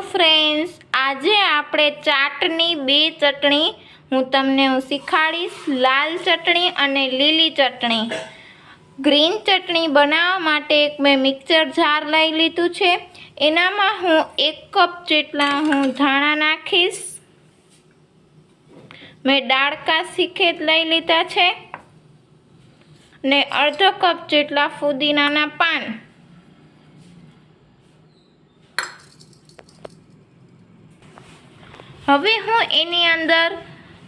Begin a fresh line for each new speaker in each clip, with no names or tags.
Friends આજે આપણે ચાટની બે ચટણી હું તમને હું શીખાડીશ. લાલ ચટણી અને લીલી ચટણી. ગ્રીન ચટણી બનાવવા માટે એક મેં મિક્સર જાર લઈ લીધું છે. એનામાં હું એક કપ જેટલા હું ધાણા નાખીશ. મેં ડાળકા શીખેત લઈ લીધા છે. ને અડધો કપ જેટલા ફુદીનાના પાન. હવે હું એની અંદર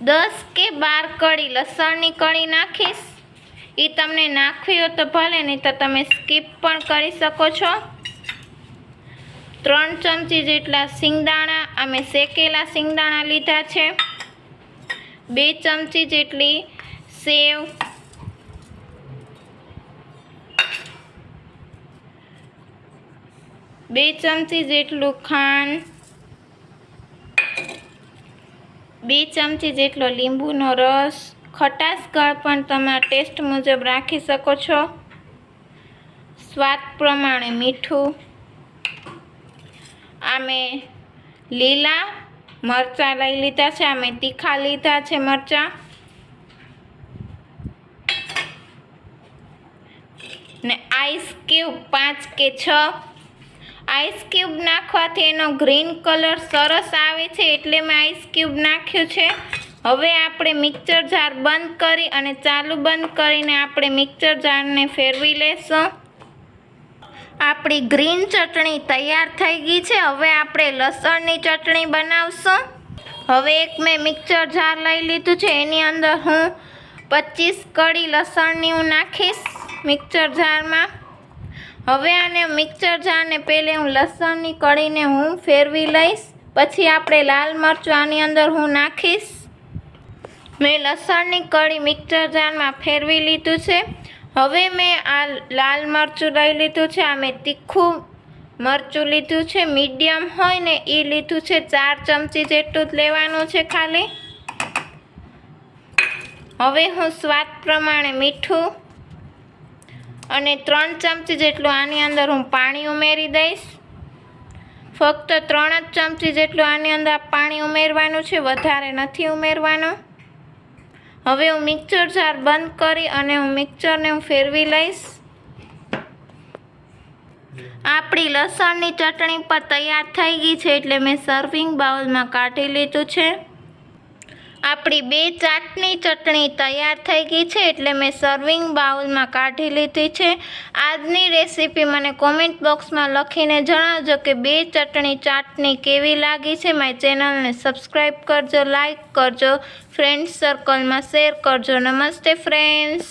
દસ કે બાર કળી લસણની કળી નાખીશ. એ તમને નાખવી હોય તો ભલે, નહીં તો તમે સ્કીપ પણ કરી શકો છો. ત્રણ ચમચી જેટલા સિંગદાણા, અમે શેકેલા સિંગદાણા લીધા છે. બે ચમચી જેટલી સેવ, બે ચમચી જેટલું ખાંડ બે ચમચી જેટલો લીંબુનો રસ. ખટાશ ગળ પણ તમારા ટેસ્ટ મુજબ રાખી શકો છો. સ્વાદ પ્રમાણે મીઠું. અમે લીલા મરચાં લઈ લીધા છે, અમે તીખા લીધા છે મરચાં. ને આઈસ ક્યુબ પાંચ કે છ આઈસ ક્યુબ નાખવાથી એનો ગ્રીન કલર સરસ આવે છે એટલે મેં આઈસ ક્યુબ નાખ્યું છે. હવે આપણે મિક્સર જાર બંધ કરી અને ચાલુ બંધ કરીને આપણે મિક્સર જારને ફેરવી લેશું. આપણી ગ્રીન ચટણી તૈયાર થઈ ગઈ છે. હવે આપણે લસણની ચટણી બનાવશું. હવે એક મેં મિક્સર જાર લઈ લીધું છે. એની અંદર હું પચીસ કડી લસણની હું નાખીશ મિક્સર જારમાં. હવે આને મિક્સર જારને પહેલે હું લસણની કળીને હું ફેરવી લઈશ. પછી આપણે લાલ મરચું આની અંદર હું નાખીશ. મેં લસણની કળી મિક્સર જારમાં ફેરવી લીધું છે. હવે મેં આ લાલ મરચું લઈ લીધું છે, આ મેં તીખું મરચું લીધું છે, મીડિયમ હોય ને એ લીધું છે, ચાર ચમચી જેટલું જ લેવાનું છે ખાલી. હવે હું સ્વાદ પ્રમાણે મીઠું અને ત્રણ ચમચી જેટલું આની અંદર હું પાણી ઉમેરી દઈશ. ફક્ત ત્રણ જ ચમચી જેટલું આની અંદર પાણી ઉમેરવાનું છે, વધારે નથી ઉમેરવાનું. હવે હું મિક્સર જાર બંધ કરી અને હું મિક્સરને હું ફેરવી લઈશ. આપણી લસણની ચટણી પર તૈયાર થઈ ગઈ છે, એટલે મેં સર્વિંગ બાઉલમાં કાઢી લીધું છે. આપણી બે ચાટની ચટણી તૈયાર થઈ ગઈ છે એટલે મેં સર્વિંગ બાઉલમાં કાઢી લીધી છે. આજની રેસીપી મને કોમેન્ટ બોક્સમાં લખીને જણાવજો કે બે ચટણી ચાટની કેવી લાગી છે. મારી ચેનલને સબસ્ક્રાઈબ કરજો લાઈક કરજો ફ્રેન્ડ્સ સર્કલમાં શેર કરજો. નમસ્તે ફ્રેન્ડ્સ